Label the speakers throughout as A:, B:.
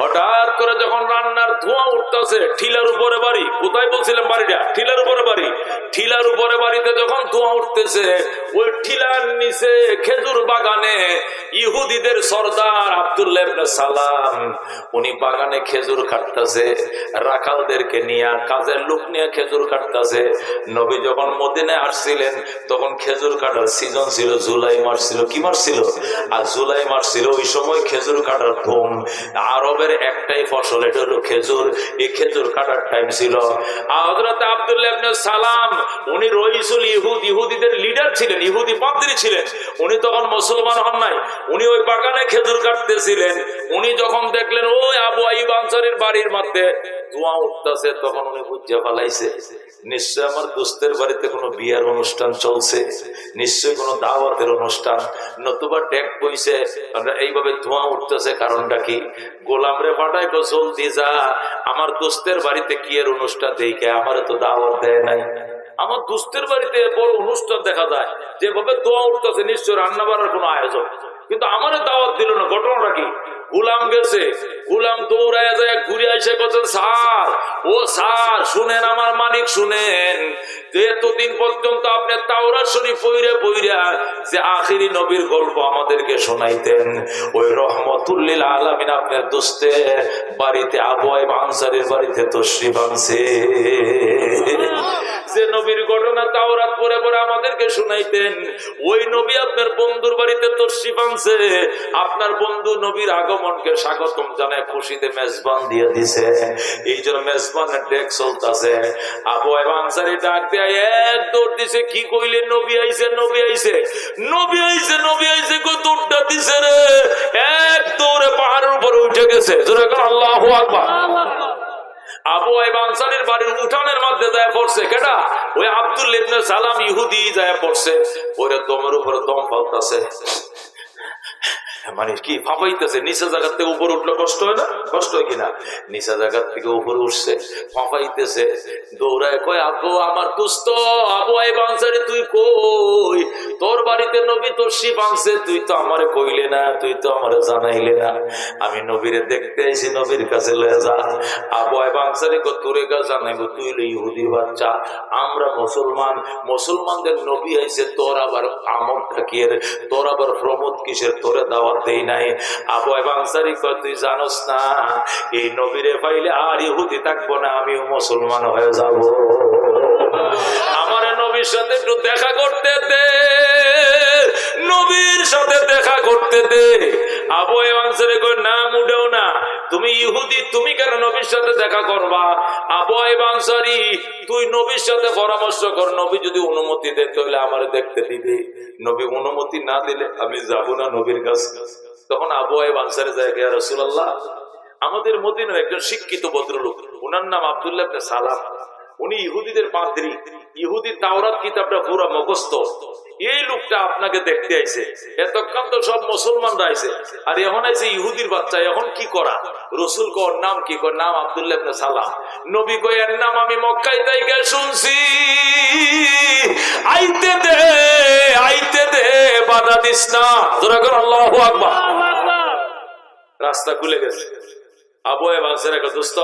A: হঠাৎ করে যখন রান্নার ধোঁয়া উঠতেছে, ঠিলার উপরে বাড়ি। কোথায় বলছিলাম বাড়িটা? ঠিলার উপরে বাড়ি। ঠিলার উপরে বাড়িতে যখন ধোঁয়া উঠতেছে ওই নিচে খেজুর বাগানে ইহুদিদের সর্দার আব্দুল্লাহ সালাম। উনি বাগানে খেজুর কাটতেছে, রাখালদেরকে নিয়ে, কাজের লোক নিয়ে খেজুর কাটতেছে। নবী যখন মদিনায় আসছিলেন, তখন খেজুর কাটার সিজন ছিল, জুলাই মাস ছিল। কি মাস ছিল? আর জুলাই মাস ছিল, ওই সময় খেজুর কাটার ধুম। আরবের একটাই ফসল, এটা হলো খেজুর। এই খেজুর কাটার টাইম ছিল। হযরত আব্দুল্লাহ সালাম, উনি রইসুল ইহুদ, ইহুদিদের লিডার ছিলেন। ইহুদি পাদ্রী ছিলেন। উনি তখন মুসলমান হন নাই। উনি ওই বাগানে খেজুর কাটতেছিলেন। উনি যখন দেখলেন, ওই আবু আইব বাড়ির মধ্যে ধোঁয়া উঠতেছে, তখন উনি বুঝে ফেলাইছে, নিশ্চয় আমার দোস্তের বাড়িতে কোনো বিয়ার অনুষ্ঠান চলছে। নিশ্চয় কোনো দাওয়াতের অনুষ্ঠান। নতুবা ট্যাগ বইছে এইভাবে ধোঁয়া উঠতেছে, কারণটা কি? গোলাম রে পাঠাই গো, জলদি যা। আমার দোস্তের বাড়িতে কি এর অনুষ্ঠান? দেখে আমার তো দাওয়াত দেয় নাই। আমার দুস্তের বাড়িতে বড় অনুষ্ঠান দেখা যায়, যেভাবে দোয়া উঠতেছে, নিশ্চয় রান্না বাড়ার কোনো আয়োজন। কিন্তু আমার দাওয়াত দিল না, ঘটনাটা কি? গুলাম গেছে। গুলাম দৌড়ায় যায়, ঘুরে এসে করছেন স্যার, ও স্যার, শুনেন আমার মালিক, শুনেন। এতদিন পর্যন্ত আপনি তাওরা শরীফ পইরে পইরা যে আখিরি নবীর গল্প আমাদেরকে শোনাইতেন। ওই রহমতুল্লিল আলমিন আপনার দোস্তে, বাড়িতে আবহাওয়া আনসারের বাড়িতে তশ্রিফ আনছে। যে নবীর ঘটনা তাওরাত পরে পরে আমাদেরকে শুনাইতেন, ওই নবী আপনার বন্ধুর বাড়িতে তর্সি পানছে আপনার বন্ধু নবীর আগমনকে স্বাগতম জানায় খুশিতে মেজবান দিয়ে দিছে। এই জন্য মেজবানের ডেক চলতেছে। আবু আনসারি ডাক দিয়ে এক দৌড় দিছে, কি কইলে? নবী আইছে নবী আইছে। নবী আইছে নবী আইছে গো দৌড়টা দিছে রে? এক দৌড়ে পাহাড়ের উপরে উঠে গেছে। জোরে আল্লাহ আকবার। আবু আনসারের বাড়ির উঠানের মধ্যে যায় পড়ছে। কেডা? ওই আব্দুল ইবনে সালাম ইহুদি যায় পড়ছে। ওরে দমের উপরে দম ফালতাছে। মানে কি ফাঁপাইতেছে? নিচে জায়গার থেকে উপরে উঠলে কষ্ট হয় না? কষ্ট হয় কিনা? নিচে জায়গার থেকে উপরে উঠছে, ফাঁপাইতেছে। দৌড়ায় কয় আমার বাংসারি তুই কই? তোর বাড়িতে নবী তোর শিব তুই তো আমারে কইলে না, তুই তো আমারে জানাইলে না। আমি নবীরে দেখতে আইছি, নবীর কাছে লয়ে যা। আবু আই বাংসারি কো তোরে কাছে জানাইবো, তুই হলো ইহুদি বাচ্চা। আমরা মুসলমান, মুসলমানদের নবী আইছে, তোর আবার আমল থাকিয়ে তোর আবার প্রমোদ কিসের তোরে দাওয়াত দেই নাই। আবু কয় তুই জানোস না, এই নবীরে পাইলে আর ইহুদি থাকব না, আমিও মুসলমান হয়ে যাব। আমার নবীর সাথে একটু দেখা করতে দে। নবীর সাথে দেখা করতে দে। আবু আনসারি কয় না, মুডেও না। তুমি ইহুদি, তুমি কেন নবীর সাথে দেখা করবা? আবু আনসারি তুই নবীর সাথে পরামর্শ কর। নবী যদি অনুমতি দেয় তাহলে আমার দেখতে দিবে। নবী অনুমতি না দিলে আমি যাব না নবীর কাছে। তখন আবু আইব আনসারে যায় কে রসুল্লাহ আমাদের মদিনের একজন শিক্ষিত ভদ্রলোক ওনার নাম আব্দুল্লাহ সালাম। উনি ইহুদিদের পাদ্রী। ইহুদি তাওরাত কিতাবটা পুরো মুখস্থ। এই লোকটা আপনাকে দেখতে আইছে। এতক্ষণ তো সব মুসলমানরা আইছে। আর এখন আইছে ইহুদির বাচ্চা, এখন কি করা? রসুল কর নাম কি? কর নাম আব্দুল্লাহ সালাম নবী কই এর নাম আমি মক্কায় তাইকে শুনছি। আইতে দে আইতে দে, বাধা দিস না। তোরা কর, আল্লাহু আকবার। রাস্তা খুলে গেছে। আবু বাসের একটা দোস্ত,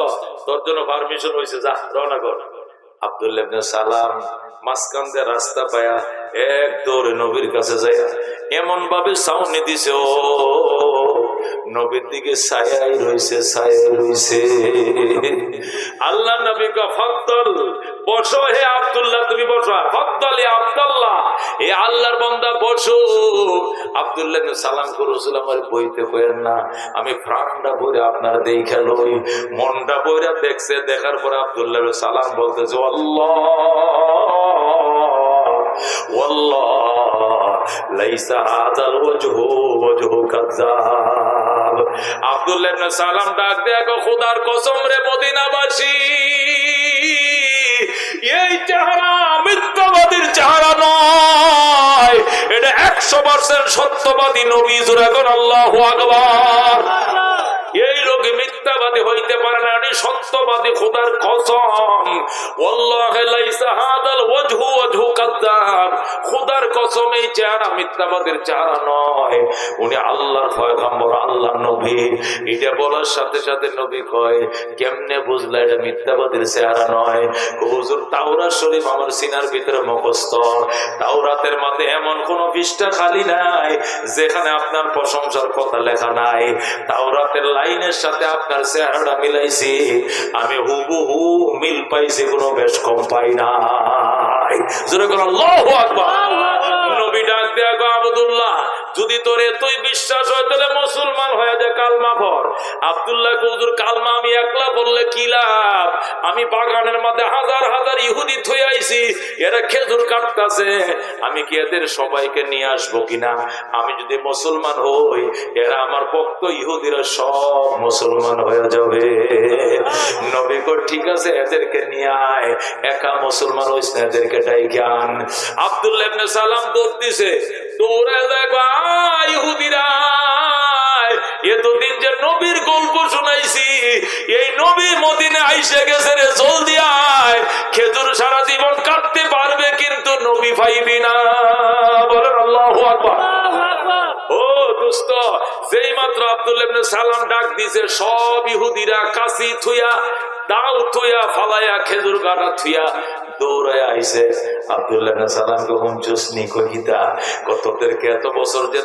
A: তোর জন্য পারমিশন হয়েছে যা, রওনা কর। আব্দুল্লাহ সালাম মাঝখান দিয়ে রাস্তা পায়া এক দৌড়ে নবীর কাছে যায় এমন ভাবে সাউনি দিছে ও নবীর দিকে ছায়াই রইছে আল্লাহ নবী বসো হে আব্দুল্লাহ, তুমি বসো। আল্লাহর বান্দা, বসো। আব্দুল্লাহ সালাম করে রসুল, আমার বইতে কইেন না, আমি প্রাণটা ভরে আপনার দেখা লই। মনটা ভরে দেখছে, দেখার পরে আব্দুল্লাহ সালাম বলতেছে, আল্লাহ আব্দুল্লাহ সালাম ডাক গো খোদার কসম রে মদিনাবাসী, এই চেহারা মিথ্যাবাদীর চেহারা নয়। এটা একশো পার্সেন্ট সত্যবাদী নবী, জোরে কর আল্লাহু আকবার। মিথ্যাবাদী হইতে পারে না উনি সত্যবাদী খোদার কসম। ওয়াল্লাহি খোদার কসম, এই চেহারা মিথ্যাবাদের চেহারা নয়। উনি আল্লাহর পয়গম্বর, আল্লাহর নবী এটা বলার সাথে সাথে নবী কয় কেমনে বুঝলা এটা মিথ্যাবাদীর চেহারা নয়? হুজুর তাওরাত শরীফ আমার সিনার ভিতরে মুখস্থ। তাওরাতের মধ্যে এমন কোন পৃষ্ঠা খালি নাই যেখানে আপনার প্রশংসার কথা লেখা নাই। তাওরাতের লাইনের সাথে আপনার চেহারাটা মিলাইছি। আমি হুবহু মিল পাইছি কোনো বেশ কম পাই নাই। জোরে কোন আল্লাহু আকবার। নবী ডাক দেয়া গো আবদুল্লাহ। যদি তোর এতই বিশ্বাস হয়, তাহলে মুসলমান হয়ে যায় কালমা ভর। আবদুল্লাহ হুজুর কালমা আমি একলা বললে কি লাভ? আমি বাগানের মধ্যে হাজার হাজার ইহুদি থই আইছি, এরা খেজুর কাটতাছে। আমি কি এদের সবাইকে নিয়ে আসব কিনা? আমি যদি মুসলমান হই, এরা আমার ভক্ত ইহুদিরা সব মুসলমান হয়ে যাবে। নবী কো ঠিক আছে, এদেরকে নিয়ে আয়। একা মুসলমান হইস এদেরকে ডাইকে আন। আব্দুল্লাহ সালাম দৌড় দিছে। দৌড়ে দেখো ইহুদিরা যে নবীর গল্প শুনাইছি, এই নবী মদিনে আইসে গেছে রে, জলদি আয়। খেজুর সারা জীবন কাটতে পারবে কিন্তু নবী পাইবি না। বলেন আল্লাহু সব ইহুদিরা কাশি থুইয়া দাও থুইয়া ফালাইয়া খেজুর গাড়া থুইয়া দৌড়ায় কতদেরকে এত বছর যে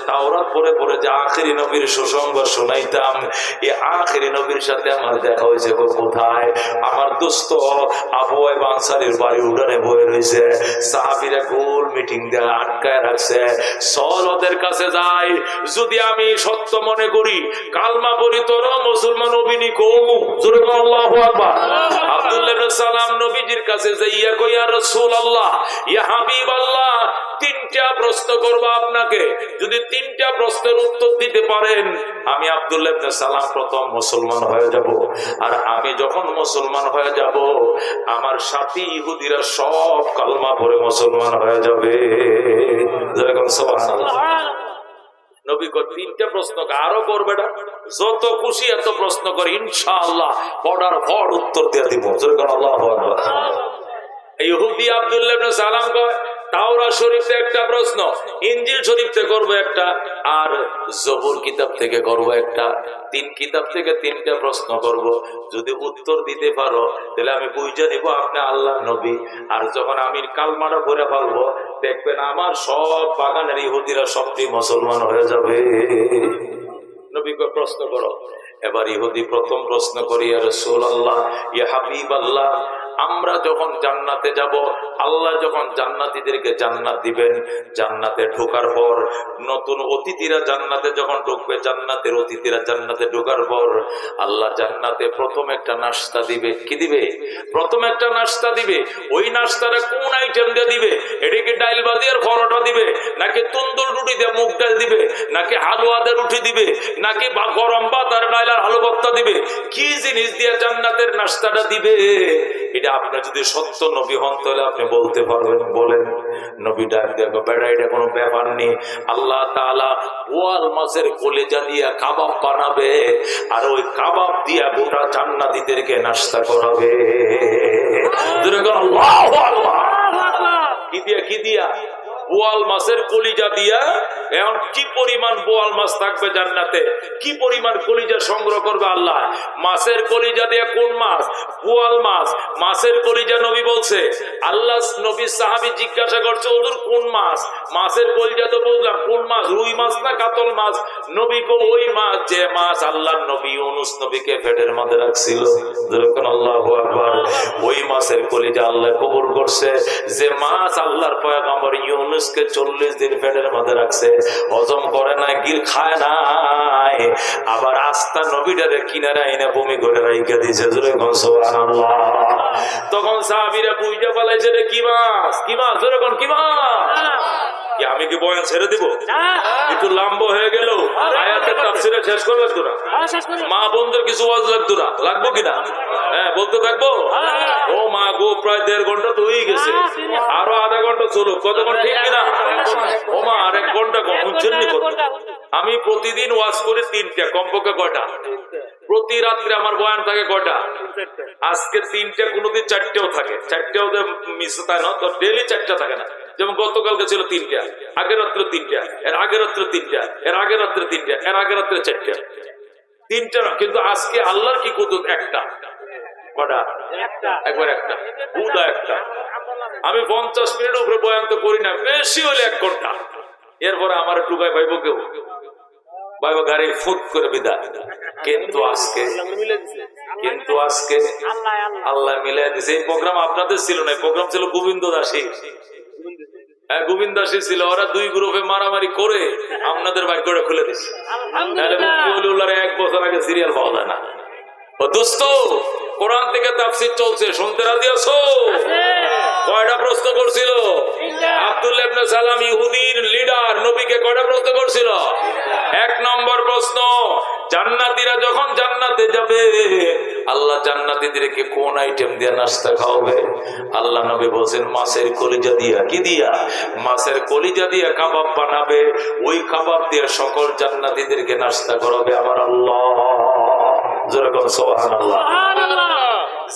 A: পরে পরে যে আখেরি নবীর আখেরি নবীর সাথে আমার দেখা হয়েছে কোথায়? আমার দোস্ত বাড়ি বয়ে রয়েছে। সাহাবিরা গোল মিটিং দিয়ে আটকায় রাখছে। চল ওদের কাছে যাই যদি আমি সত্য মনে করি, কালমা বলি তোর মুসলমান অভিনী কৌমু আব্দুল্লাহ সালাম নবীজির কাছে যাইয়া হাবিবাল্লাহ, তিনটা প্রশ্ন আপনাকে। যদি তিনটা প্রশ্নের উত্তর দিতে পারেন, আমি সালাম প্রথম মুসলমান হয়ে যাব। আর আমি যখন মুসলমান হয়ে যাব, আমার সাথী ইহুদিরা সব কালমা মুসলমান হয়ে যাবে। আরও করবে যত খুশি এত প্রশ্ন করে, ইনশাআল্লাহ অর্ডার ভর উত্তর দিয়ে দিব। আল্লাহ ইহুদি আব্দুল্লাহ সালাম কয় তাওরা শরীফে একটা প্রশ্ন ইঞ্জিল শরীফ থেকে করব একটা, আর জবুর কিতাব থেকে করব একটা। তিন কিতাব থেকে তিনটা প্রশ্ন করব। যদি উত্তর দিতে পারো, তাহলে আমি বুঝে নিব আপনি আল্লাহ নবী। আর যখন আমি কালমাটা ভরে ফেলব, দেখবেন আমার সব বাগানের ইহুদিরা সবটি মুসলমান হয়ে যাবে। নবীকে প্রশ্ন করো। এবার ইহুদি প্রথম প্রশ্ন করি আর সোল আল্লাহ ইয়া হাবিব আল্লাহ আমরা যখন জান্নাতে যাব, আল্লাহ যখন জান্নাতীদেরকে জান্নাত দিবেন, জান্নাতে ঢোকার পর, নতুন অতিথিরা জান্নাতে যখন ঢুকবে, জান্নাতের অতিথিরা জান্নাতে ঢোকার পর, আল্লাহ জান্নাতে প্রথম একটা নাস্তা দিবে। কি দিবে? প্রথম একটা নাস্তা দিবে। ওই নাস্তাটা কোন আইটেম দিয়ে দিবে? এটা কি ডাইল বাদিয়ার পরোটা দিবে? নাকি তন্দুর রুটি দিয়ে মুগ ডাল দিবে? নাকি হালুয়া দিয়ে রুটি দিবে? নাকি গরম ভাত আর ডাইল আর আলু ভর্তা দিবে? কি জিনিস দিয়ে জান্নাতের নাস্তাটা দিবে? এটা আপনার যদি সত্য নবী হন তাহলে আপনি বলতে পারবেন বলেন। নবী ডাক দেখো বেড়া এটা কোনো ব্যাপার নেই। আল্লাহ তালা ওয়াল মাছের কলেজা দিয়া কাবাব বানাবে আর ওই কাবাব দিয়া গোটা জান্নাতীদেরকে নাস্তা করাবে। কি দিয়া কি দিয়া? বোয়াল মাছের কলিজা দিয়া, এখন কি পরিমাণ বোয়াল মাছ থাকবে জান্নাতে? কি পরিমাণ কলিজা সংগ্রহ করবে আল্লাহ? মাছের কলিজা দিয়ে কোন মাছ? বোয়াল মাছ। মাছের কলিজা নবী বলছে, আল্লাহ নবী সাহাবি জিজ্ঞাসা করছে ওদের কোন মাছ? মাছের কলিজা তো বুঝলাম কোন মাছ? রুই মাছ না কাতল মাছ? নবী কো, ওই মাছ, যে মাছ আল্লাহ নবী অনুস নবীকে পেটের মধ্যে রাখছিল। আল্লাহ ওই মাছের কলিজা আল্লাহ কবুল করছে। যে মাছ আল্লাহর পয়গম্বর ইউনুসকে চল্লিশ দিন পেটের মধ্যে রাখছে, হজম করে না গির খায় নাই। আবার আস্থা নবীটারে কিনারে আইনে বমি করে রাইকে যেরকম সুবহানাল্লাহ। তখন সাহাবিরা বুঝতে পালাইছে কি মাছ? কি মাছ? যেরকম কি মাছ? কি আমি কি বয়ান ছেড়ে দিব? একটু লম্ব হয়ে গেল। আয়াতের তাফসিরে শেষ করে লাগতো না মা বোনদের কিছু ওয়াজ লাগতো না? লাগবো কিনা হ্যাঁ বলতে থাকব? ও মা গো প্রায় দেড় ঘণ্টা তো হয়ে গেছে আরও আধা ঘণ্টা চলুক। কতক্ষণ ঠিক কিনা? ও মা আরেক ঘণ্টা কখন আমি প্রতিদিন ওয়াজ করি তিনটা কমপক্ষে কয়টা? প্রতি রাত্রে আমার বয়ান থাকে কয়টা? আজকে তিনটা কোনোদিন চারটেও থাকে। চারটেও মিস তাই না। তো ডেলি চারটা থাকে না। যেমন গতকালকে ছিল তিনটা, আগের রাত্রে তিনটা, এর আগের রাত্রে তিনটা, এর আগের রাত্রে তিনটা, এর আগের রাত্রে চারটা। তিনটা কিন্তু আজকে আল্লাহর কি কুদুর একটা। আমি পঞ্চাশ মিনিট উপরে করি না, বেশি হলে এক ঘণ্টা। এরপরে আমার টুকাই ভাইব কেউ? ভাইবা গাড়ি ফুট করে বিদায়। কিন্তু আজকে কিন্তু আজকে আল্লাহ মিলাই দিছে। এই প্রোগ্রাম আপনাদের ছিল না প্রোগ্রাম ছিল গোবিন্দ দাসী গোবিন্দ দাসী ছিল ওরা দুই গ্রুপে মারামারি করে আপনাদের ভাগ্যটা খুলে দিচ্ছে এক বছর আগে সিরিয়াল পাওয়া যায় না। ও দোস্ত কোরআন থেকে তাফসির চলছে শুনতে রাজি আছো? কয়টা প্রশ্ন করছিল? আব্দুল্লাহ সালাম ইহুদির লিডার নবীকে কয়টা প্রশ্ন করছিল? এক নম্বর প্রশ্ন জান্নাতীরা যখন জান্নাতে যাবে আল্লাহ জান্নাতিদেরকে কোন আইটেম দিয়ে নাস্তা খাওয়াবে? আল্লাহ নবী বলছেন, মাছের কলিজা দিয়া। কি দিয়া? মাছের কলিজা দিয়া কাবাব বানাবে। ওই কাবাব দিয়ে সকল জান্নাতিদেরকে নাস্তা করাবে আমার আল্লাহ। যেরকম সোহান আল্লাহ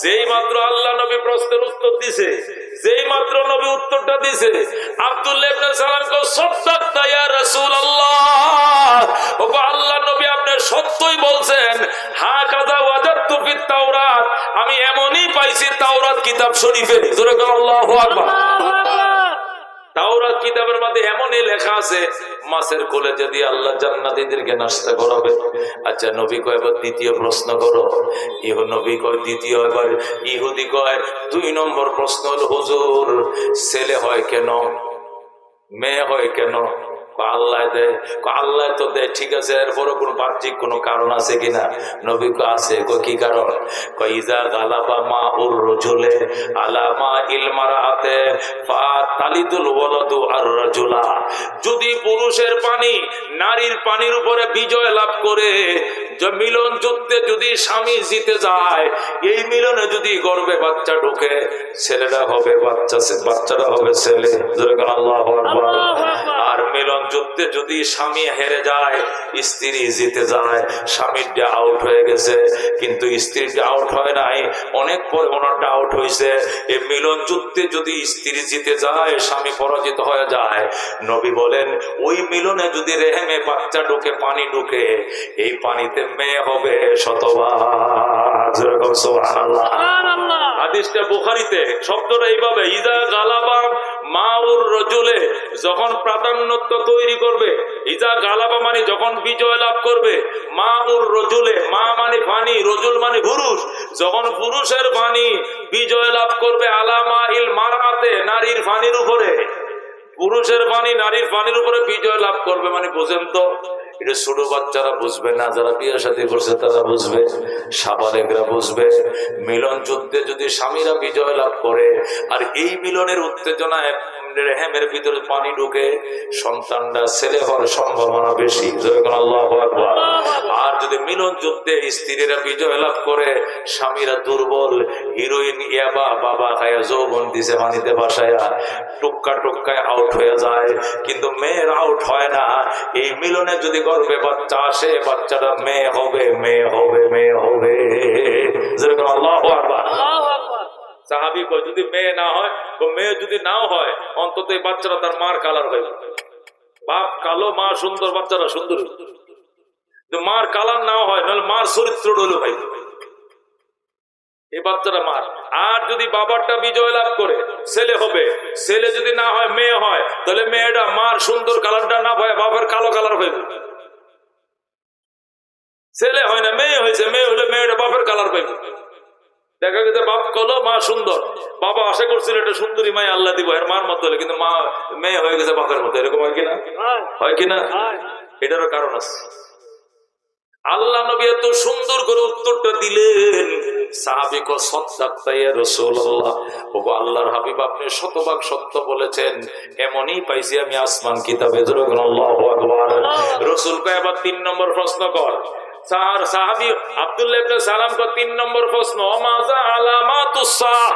A: যেই মাত্র আল্লাহ নবী প্রশ্নের উত্তর দিছে যেই মাত্র নবী উত্তরটা দিছে আব্দুল্লাহ সালাম কো আল্লাহ নবী আপনি সত্যই বলছেন হা কাদা ওয়াজাদতু ফিত তাওরাত। আমি এমনই পাইছি তাওরাত কিতাব শরীফে। জোরে আল্লাহ তাওরাত কিতাবের মধ্যে এমনই লেখা আছে, মাছের কোলে যদি আল্লাহ জান্নাতীদেরকে নাস্তা করাবে। আচ্ছা নবী কয়, এবার দ্বিতীয় প্রশ্ন করো। ইহু নবী কয়, দ্বিতীয় এবার ইহুদি কয়, দুই নম্বর প্রশ্ন হল, হুজুর, ছেলে হয় কেন? মেয়ে হয় কেন? আল্লাহ দেয় আল্লাহ তো দেয় ঠিক আছে এরপরও কোন বাহ্যিক কোনো কারণ আছে কিনা? নবী কয় আছে কয় কি কারণ? কয় ইজা গালাবা মা উর রজুলে আলামা ইলমারাতে ফা তালিদুল ওয়ালাদু আর রাজুলা। যদি পুরুষের পানি নারীর পানির উপরে বিজয় লাভ করে যে মিলন যুদ্ধে যদি স্বামী জিতে যায় এই মিলনে যদি গর্বে বাচ্চা ঢুকে ছেলেরা হবে বাচ্চা বাচ্চারা হবে ছেলে। আল্লাহ আর মিলন যুদ্ধে যদি স্বামী হেরে যায় স্ত্রী জিতে যায় স্বামীরটা আউট হয়ে গেছে। কিন্তু স্ত্রীটা আউট হয় নাই। অনেক পরে ওনারটা আউট হয়েছে। এই মিলন যুদ্ধে যদি স্ত্রী জিতে যায় স্বামী পরাজিত হয়ে যায়। নবী বলেন ওই মিলনে যদি রেহেমে বাচ্চা ঢুকে পানি ঢুকে এই পানিতে মেয়ে হবে শতবার হাদিসটা বুখারিতে শব্দটা এইভাবে ইদা গালাবা মাউর রজুলে যখন প্রাধান্যত্ব তৈরি করবে, ইজা গালাবা মানে যখন বিজয় লাভ করবে, মাউর রজুলে, মা মানে ভানি রজুল মানে পুরুষ, যখন পুরুষের ভানি বিজয় লাভ করবে আলামা ইল মারাতে নারীর ভানির উপরে। পুরুষের বাণী, নারীর পানির উপরে বিজয় লাভ করবে মানে বোঝেন তো? এটা ছোট বাচ্চারা বুঝবে না, যারা বিয়ে সাথে করছে তারা বুঝবে, সাবালেকরা বুঝবে। মিলন যুদ্ধে যদি স্বামীরা বিজয় লাভ করে, আর এই মিলনের উত্তেজনায় রেহেমের ভিতরে পানি ঢুকে সন্তানরা ছেলে হওয়ার সম্ভাবনা বেশি। আল্লাহু। আর যদি মিলন যুদ্ধে স্ত্রীরা বিজয় লাভ করে, স্বামীরা দুর্বল, হিরোইন ইয়াবা, বাবা যৌবন দিছে পানিতে বাসায়া আউট হয়ে যায়। কিন্তু মেয়ের আউট হয় না। এই মিলনে যদি গর্বে বাচ্চা আসে, বাচ্চাটা মেয়ে হবে মেয়ে হবে মেয়ে হবে। যেরকম আল্লাহ সাহাবি কয়, যদি মেয়ে না হয় মেয়ে যদি নাও হয়, অন্তত এই বাচ্চারা তার মার কালার হয়ে বাপ কালো, মা সুন্দর, বাচ্চারা সুন্দর। মার কালার নাও হয়, নাহলে মার চরিত্র হলো ভাই। এই বাচ্চাটা মার। আর যদি বাবারটা বিজয় লাভ করে, ছেলে হবে, ছেলে যদি না হয়, মেয়ে হয়, তাহলে মেয়েটা মার সুন্দর কালারটা না হয় বাবার কালো কালার হয়ে। ছেলে হয় না, মেয়ে হয়েছে, মেয়ে হলে মেয়েটা বাপের কালার পাইবে। দেখা গেছে বাপ কলো মা সুন্দর। বাবা আশা করছিল একটা সুন্দরী মাই আল্লাহ দিব এর মার মতো হলে কিন্তু মা মেয়ে হয়ে গেছে বাপের মতো এরকম হয় কিনা? হয় কিনা? এটারও কারণ আছে। আল্লাহ নবী এত সুন্দর করে উত্তরটা দিলেন সাহাবি কো সত্যাক্তাই রাসূলুল্লাহ। ওগো আল্লাহর হাবিব আপনি শতভাগ সত্য বলেছেন এমনই পাইছি আমি আসমান কিতাবে রাসূল কয় এবার তিন নম্বর প্রশ্ন কর। সাহাবি আব্দুল্লাহ সালামকে তিন নম্বর প্রশ্ন মাযা আলামাতুস সাহ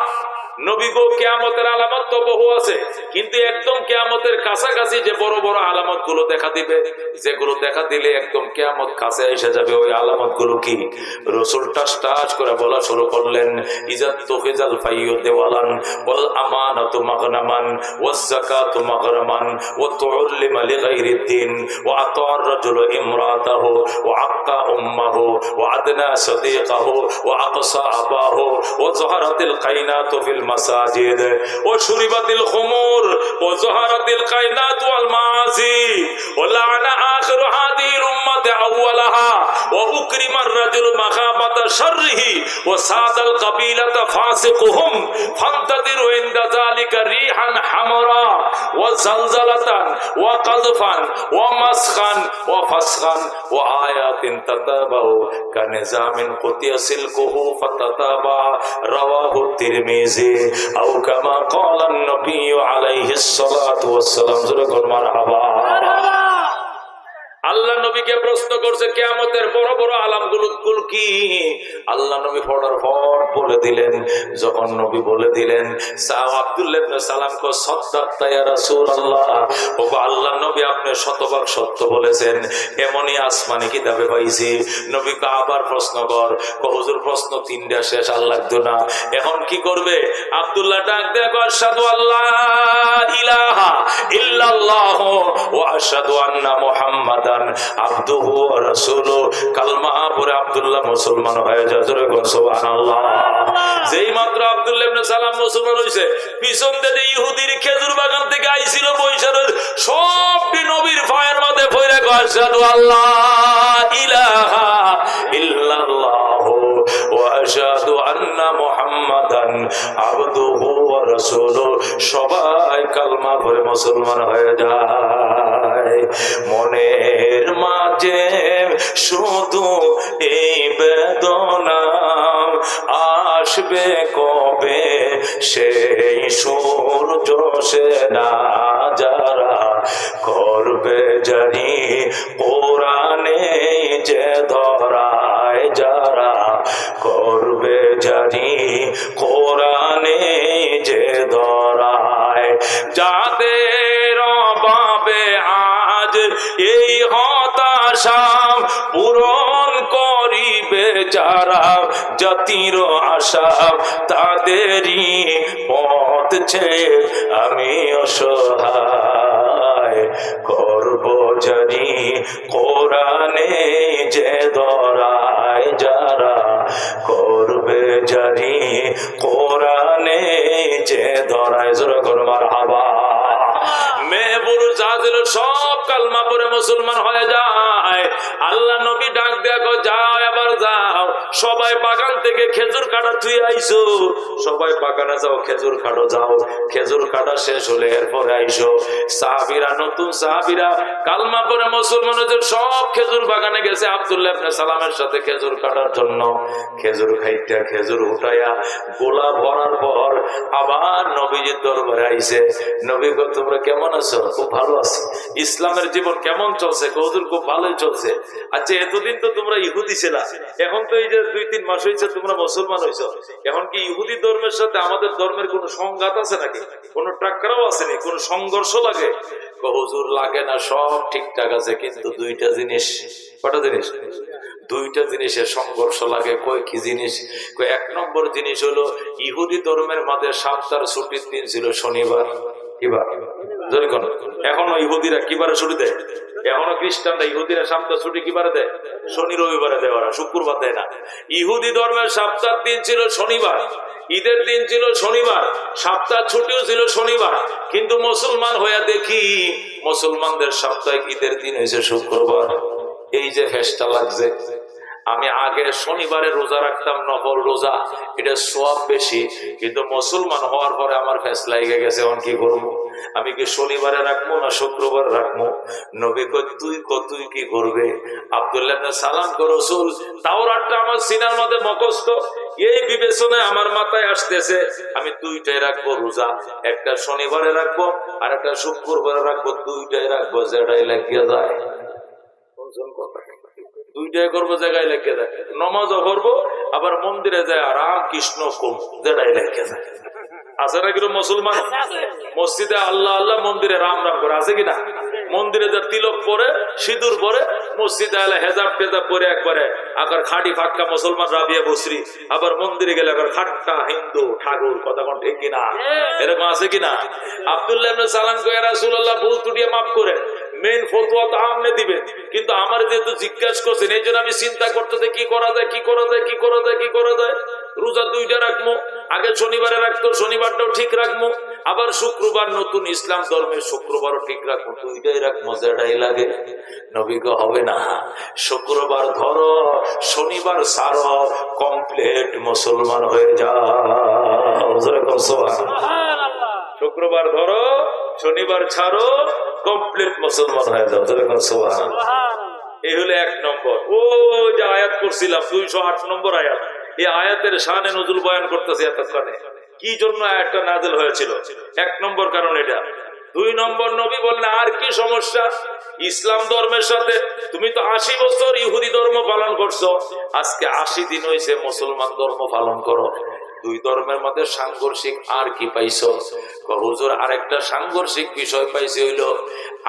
A: নবী গো কেয়ামতের আলামত তো বহু আছে, কিন্তু একদম কেয়ামতের কাছাকাছি যে বড় বড় আলামতগুলো দেখা দিবে, যেগুলো দেখা দিলে একদম কেয়ামত কাছে এসে যাবে, ওই আলামতগুলো কি? রসুল টাস টাস করে বলা শুরু করলেন ইজাত ফাইয়ু দেওয়ালান, ওয়াল মাগনামান মাগরামান রাজুলু আক্কা উম্মাহু, ওয়া আদনা সাদিকাহু, ওয়া আকসা আবাহু, ওয়া ফিল মাসাজিদ। ও শুরিবাতিল খুমুর ও জহারাতিল কায়নাত ওয়াল মাআসি ও লানা আখিরু হাদির উম্মতে আউওয়ালাহা। ও উকরিমার রাজুল মাখাবাতা শাররিহি। ও সাদাল কাবিলাতা ফাসিকুহুম, ফান্তাদিরু ইনদা যালিকা রিহান হামরা। ও জালজালাতান, ও কাযফান ও মাসখান রাওয়াহু তিরমিজি। أو كما قال النبي عليه الصلاة والسلام. زرق مرحبا আল্লাহ নবীকে প্রশ্ন করছে, কেয়ামতের বড় বড় আলামগুলো কি? আল্লাহ নবী ফটার ফট বলে দিলেন, যখন নবী বলে দিলেন আব্দুল্লাহ ও এখন কি করবে? আব্দুল্লাহ আল্লাহ আবদুহু ওয়া রাসূলুহু কালমা পরে আব্দুল্লাহ মুসলমান হয়ে কোন সুবহানাল্লাহ। যেই মাত্র আব্দুল্লাহ ইবনে সালাম মুসলমান হইছে, পিছন থেকে ইহুদির খেজুর বাগান থেকে আইছিল বৈশারের সবটি নবীর পায়ের মাঝে পড়ে আশহাদু আল্লাহ ইলাহা ইল্লাল্লাহ ওয়া আশহাদু আন্না মুহাম্মাদান ওয়া কালমা ভরে মুসলমান হয়ে যায়। মনের মাঝে শুধু এই বেদনা আসবে কবে? সেই সূর্য সে না যারা করবে জানি জাতির আশা তাদেরই পথ ছেয়ে আমি অসহায় করব জানি কোরআনে যে দরায় যারা করবে জানি কোরআনে যে দরায়। জোর করবার হাবা মেহবুর জাহাজের সব কালমা পরে মুসলমান হয়ে যায়। আল্লাহ সবাই বাগান থেকে খেজুর কাটা তুই আইসো সবাই বাগানে যাও, খেজুর কাটো, যাও। খেজুর কাটা শেষ হলে এরপরে আইসো। সাহাবিরা, নতুন সাহাবিরা, কালমা পরে মুসলমান হয়েছে সব খেজুর বাগানে গেছে আব্দুল্লাহ সালামের সাথে খেজুর কাটার জন্য। খেজুর খাইটা খেজুর উঠাইয়া গোলা ভরার পর আবার নবীজির দরবারে আইছে। নবী গো, তোমরা কেমন আছো? খুব ভালো আছি। ইসলামের জীবন কেমন চলছে? কৌদুর খুব ভালোই চলছে। আচ্ছা এতদিন তো তোমরা ইহুদি ছিলা। এখন তো এই যে দুই, তিন মাস হয়েছে, তোমরা মুসলমান হয়েছ। এখন কি ইহুদি ধর্মের সাথে আমাদের ধর্মের কোন সংঘাত আছে নাকি? কোন টাক্করাও আসেনি, কোন সংঘর্ষ লাগে? হুজুর, লাগে না, সব ঠিকঠাক আছে, কিন্তু দুইটা জিনিস কটা জিনিস? দুইটা জিনিসের সংঘর্ষ লাগে, কয় কি জিনিস? এক নম্বর জিনিস হলো, ইহুদি ধর্মের মাঝে সপ্তাহ ছুটির দিন ছিল শনিবার। এখনও ইহুদিরা কিবারে ছুটি দেয়? এখনও খ্রিস্টানরা ইহুদিরা ছুটি কিবারে দেয়? শনি রবিবারে দেয় ওরা, শুক্রবার দেয় না। ইহুদি ধর্মের দিন ছিল শনিবার। ঈদের দিন ছিল শনিবার। সপ্তাহ ছুটিও ছিল শনিবার। কিন্তু মুসলমান হয়ে দেখি, মুসলমানদের সাপ্তাহিক ঈদের দিন হয়েছে শুক্রবার। এই যে ফেসটা লাগছে। আমি আগে শনিবারে রোজা রাখতাম, নফল রোজা। এটা সব বেশি, কিন্তু মুসলমান হওয়ার পরে আমার ফেস লাগে গেছে, এখন কি করব? আমি কি শনিবারে রাখব না শুক্রবার রাখব? নবী কই তুই ক তুই কি করবে? আবদুল্লাহ সালাম কো রসুল, তাওরাতটা আমার সিনার মধ্যে মুখস্থ। এই বিবেচনায় আমার মাথায় আসতেছে, আমি দুইটাই রাখব রোজা। একটা শনিবারে রাখব, আর একটা শুক্রবারে রাখব, দুইটাই রাখব, যেটাই লাগিয়ে যায়। কথা? দুইটাই করব জায়গায় লেগে যায়। নমাজও করব আবার মন্দিরে যায়, রাম, কৃষ্ণ, কুম লেগে যায়। আছে না কিন্তু মুসলমান? মসজিদে আল্লাহ আল্লাহ, মন্দিরে রাম রাম করে। আছে কিনা মন্দিরে যা তিলক পরে, সিঁদুর পরে, মসজিদে আল্লাহ হেজাব টেজাব পরে একবারে আবার খাটি ফাটকা মুসলমান রাবিয়া বসরি। আবার মন্দিরে গেলে আবার খাট্টা হিন্দু ঠাকুর, কথা কোন ঠিক কিনা? এরকম আছে কিনা? আবদুল্লাহ সালাম কয়ে রাসূলুল্লাহ, ভুল ত্রুটিয়ে মাফ করেন। মেন ফতুয়া তো আমনে দিবেন কিন্তু আমার যেহেতু জিজ্ঞাসা করছেন এই জন্য আমি চিন্তা করতেছি কি করা যায় কি করা যায় কি করা যায় কি করা যায়? রোজা দুইটা রাখব আগে শনিবারে রাখতো শনিবারটাও ঠিক রাখব। আবার শুক্রবার নতুন ইসলাম ধর্মের শুক্রবারও ঠিক রাখব দুইটাই রাখব যেটাই লাগে। নবীগ হবে না। শুক্রবার ধরো শনিবার সারো কমপ্লিট মুসলমান হয়ে যাও। সোহান। শুক্রবার ধরো শনিবার ছাড়ো কমপ্লিট মুসলমান হয়ে যাও। যেরকম সোহান। এই হলো এক নম্বর। ও যে আয়াত করছিলাম দুইশো আট নম্বর আয়াত। এই আয়াতের শানে নজুল বয়ান করতেছে এতক্ষণে। কি জন্য আয়াতটা নাজেল হয়েছিল? এক নম্বর কারণ এটা। দুই নম্বর নবী বললেন আর কি সমস্যা? ইসলাম ধর্মের সাথে তুমি তো আশি বছর করছ আজকে আশি দিন হয়েছে মুসলমান ধর্ম পালন করো। দুই ধর্মের মধ্যে সাংঘর্ষিক আর কি পাইছো? হুজুর আরেকটা সাংঘর্ষিক বিষয় পাইছি হইল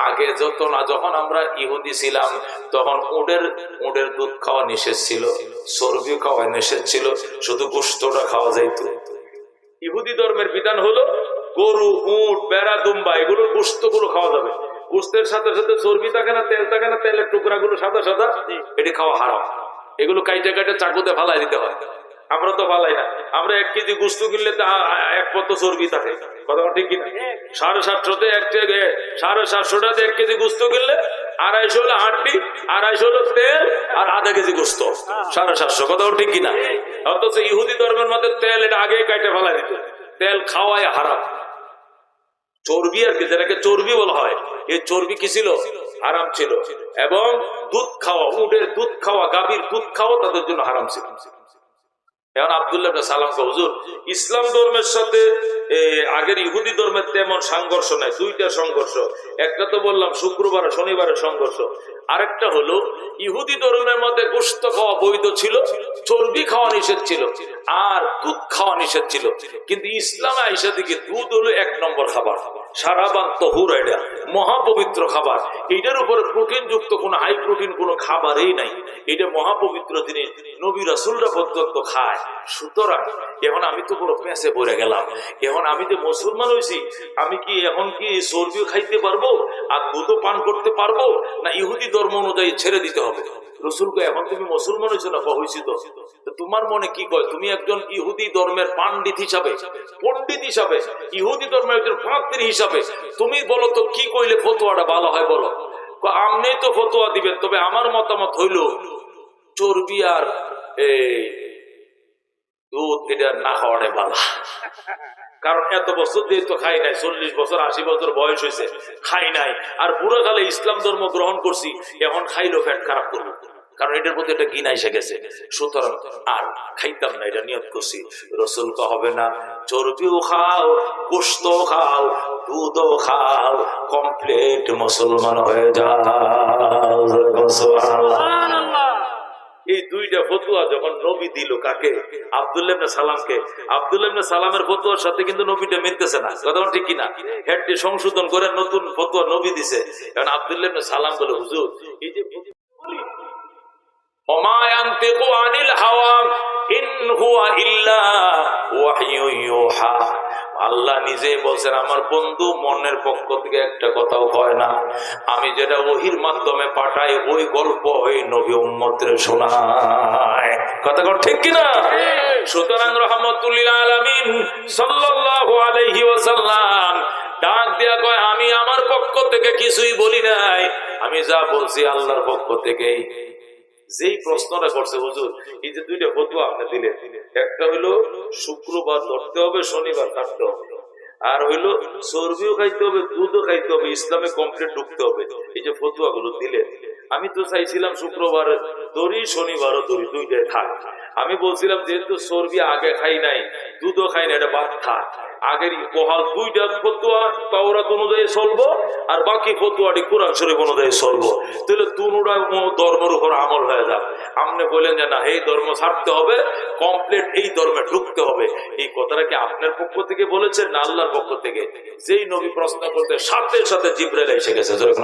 A: আগে যত না যখন আমরা ইহুদি ছিলাম তখন উডের উডের দুধ খাওয়া নিষেধ ছিল চর্বি খাওয়া নিষেধ ছিল শুধু গোস্তটা খাওয়া যাইত। ইহুদি ধর্মের বিধান হলো গরু উট বেড়া দুম্বা এগুলোর গোস্তগুলো খাওয়া যাবে। গোস্তের সাথে সাথে চর্বি থাকে না তেল থাকে না তেলের টুকরা গুলো সাদা সাদা এটি খাওয়া হারাম। এগুলো কাইটে কাইটে চাকুতে ফালাই দিতে হয়। আমরা তো ফালাই না। আমরা এক কেজি গুস্তু কিনলে এক পত্র চর্বি থাকে। কথা ঠিক কিনা? সাড়ে সাতশোতে এক সাড়ে সাতশোটাতে এক কেজি গুস্তু কিনলে আড়াইশো হলো হাড্ডি, আড়াইশো হলো তেল আর আধা কেজি গোস্ত। সাড়ে সাতশো, কথা ঠিক কিনা? অথচ ইহুদি ধর্মের মধ্যে তেল এটা আগে কাইটে ফেলাই দিত। তেল খাওয়ায় হারাম। চর্বি আর কি, যেটাকে চর্বি বলা হয়। এই চর্বি কি ছিল? হারাম ছিল। এবং দুধ খাওয়া, উটের দুধ খাওয়া, গাভীর দুধ খাওয়া তাদের জন্য হারাম ছিল। এখন আবদুল্লাহ সালাম হুজুর, ইসলাম ধর্মের সাথে আগের ইহুদি ধর্মের তেমন সংঘর্ষ নাই, দুইটা সংঘর্ষ। একটা তো বললাম শুক্রবার শনিবারের সংঘর্ষ। আরেকটা হলো, ইহুদি ধর্মের মধ্যে গোস্ত খাওয়া বৈধ ছিল, চর্বি খাওয়া নিষেধ ছিল, আর দুধ খাওয়া নিষেধ ছিল। কিন্তু ইসলামে আইসা দিকে দুধ হলো এক নম্বর খাবার। সারাবান তহুর এটা, মহাপবিত্র খাবার। এটার উপরে প্রোটিন যুক্ত কোনো হাই প্রোটিন কোনো খাবারই নাই। এটা মহাপবিত্র জিনিস। নবী রাসুলরা পর্যন্ত খায়। সুতরাং এখন আমি তো পেঁচে পড়ে গেলাম। এখন আমি মুসলমান হয়েছি, আমি কি এখন কি খাইতে পারব আর পান করতে পারব? না ইহুদি ধর্ম অনুযায়ী ছেড়ে দিতে হবে? রসুলকে এখন তুমি মুসলমান হয়েছো না হয়েছি তো তোমার মনে কি কয়? তুমি একজন ইহুদি ধর্মের পাণ্ডিত হিসাবে, পণ্ডিত হিসাবে, ইহুদি ধর্মের একজন পাত্রী হিসাবে, তুমি বলো তো কি কইলে ফতোয়াটা ভালো হয় বলো? আপনি তো ফতোয়া দিবেন, তবে আমার মতামত হইল, চর্বি আর দুধ এটা না খাওয়াটাই ভালো। কারণ এত বছর যেহেতু খাই নাই, চল্লিশ বছর, আশি বছর বয়স হয়েছে, খাই নাই। আর বুড়ো কালে ইসলাম ধর্ম গ্রহণ করছি, এখন খাইলো ফ্যাট খারাপ করব। কারণ এটার প্রতি একটা ঘৃণা এসে গেছে। সুতরাং আর খাইতাম না, এটা নিয়ত করছি। রসুল তো হবে না, চর্বিও খাও গোস্ত খাও, দুধও খাও কমপ্লিট মুসলমান হয়ে যাও। দুইটা ফতুয়া যখন নবী দিল কাকে? আবদুল্লাবনে সালামকে। আবদুল্লাবনে সালামের ফতুয়ার সাথে কিন্তু নবীটা মিলতেছে না। কথা ঠিক কিনা? হেডটি সংশোধন করে নতুন ফতুয়া নবী দিছে। কারণ আবদুল্লাবনে সালাম বলে, হুজুর, এই যে আনিল হাওয়া, ইন হুয়া ইল্লা ওয়াহয়ু ইউহা। আল্লাহ নিজে বলছেন, আমার বন্ধু মনের পক্ষ থেকে একটা কথাও কয় না। আমি যেটা ওহির মাধ্যমে পাঠাই, ওই গল্প ওই নবী উম্মতের শোনায়। কথা কর, ঠিক কিনা? সুতরাং রহমতুল্লিল আলামিন সাল্লাল্লাহু আলাইহি ওয়াসাল্লাম ডাক দিয়া কয়, আমি আমার পক্ষ থেকে কিছুই বলি নাই। আমি যা বলছি আল্লাহর পক্ষ থেকেই। যেই প্রশ্নটা করছে হুজুর, এই যে দুইটা ফতুয়া আপনি দিলেন, একটা হইল শুক্রবার ধরতে হবে, শনিবার কাটতে হবে। আর হইল চর্বিও খাইতে হবে, দুধও খাইতে হবে, ইসলামে কমপ্লিট ঢুকতে হবে। এই যে ফতুয়া গুলো দিলেন আমি তো চাইছিলাম শুক্রবার দড়ি শনিবারও দড়ি দুইটাই থাক। আমি বলছিলাম যেহেতু চর্বি আগে খাই নাই দুধও খাই না এটা বাদ থাক। আগের বহাল দুইটা ফতুয়া তাওরাত অনুযায়ী চলবো আর বাকি ফতুয়াটি কোরআন শরীফ অনুযায়ী চলবো। তাহলে দুটা ধর্মের উপর আমল হয়ে যাক। আপনি বললেন যে না এই ধর্ম ছাড়তে হবে কমপ্লিট এই ধর্মে ঢুকতে হবে। এই কথাটা কি আপনার পক্ষ থেকে বলেছেন না আল্লাহর পক্ষ থেকে? যেই নবী প্রশ্ন করতে সাথে সাথে জিব্রাইল এসে গেছে যেরকম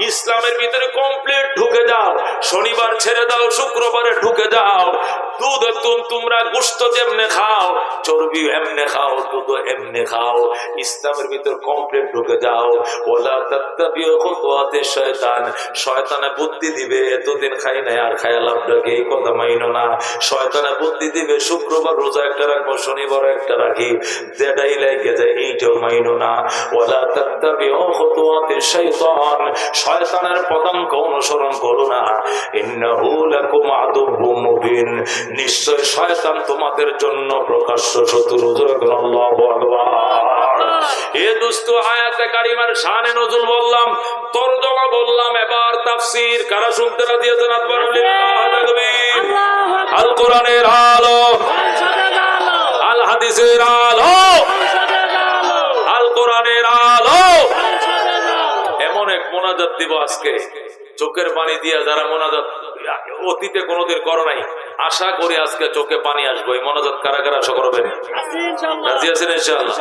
A: ইসলামের ভিতরে কমপ্লিট ঢুকে যাও। শনিবার ছেড়ে দাও, শুক্রবারে ঢুকে যাও। দুধ তুম তোমরা গোশত যেমনে খাও, চর্বি এমনে খাও, দুধ এমনে খাও। ইসলামের ভিতর কমপ্লিট ঢুকে যাও। শয়তান। শয়তানে বুদ্ধি দিবে, এতদিন খাই নাই আর খায়া লাভটাকে এই কথা মাইনো না। শয়তানে বুদ্ধি দিবে শুক্রবার রোজা একটা রাখব শনিবার একটা রাখি। যেটাই লাগে যায় এইটাও মাইনো না। ওলা তাত্তাবিউ খুতুওয়াতি শয়তান শয়তানের পদাঙ্ক অনুসরণ করো না। ইন্নাহু লাকুম আদুব্বুম মুবিন। নিশ্চয় শয়তান তোমাদের জন্য প্রকাশ্য শত্রু আল্লাহু আকবার। এ দুস্থ আয়াতে কারিমার শানে নজুল বললাম তরজমা বললাম এবার তাফসীর। কারা শুনতে রাজি আছেন? আকবর আল কোরআনের আলো। আল হাদিসের আলো। আল কোরআনের আলো। এমন এক মোনাজাত দিব আজকে। চোখের পানি দিয়া যারা মোনাজাত অতীতে কোনোদিন করো নাই। আশা করি আজকে চোখে পানি আসব। এই মোনাজাত কারা কারা আশা করবেন রাজি আছেন ইনশাআল্লাহ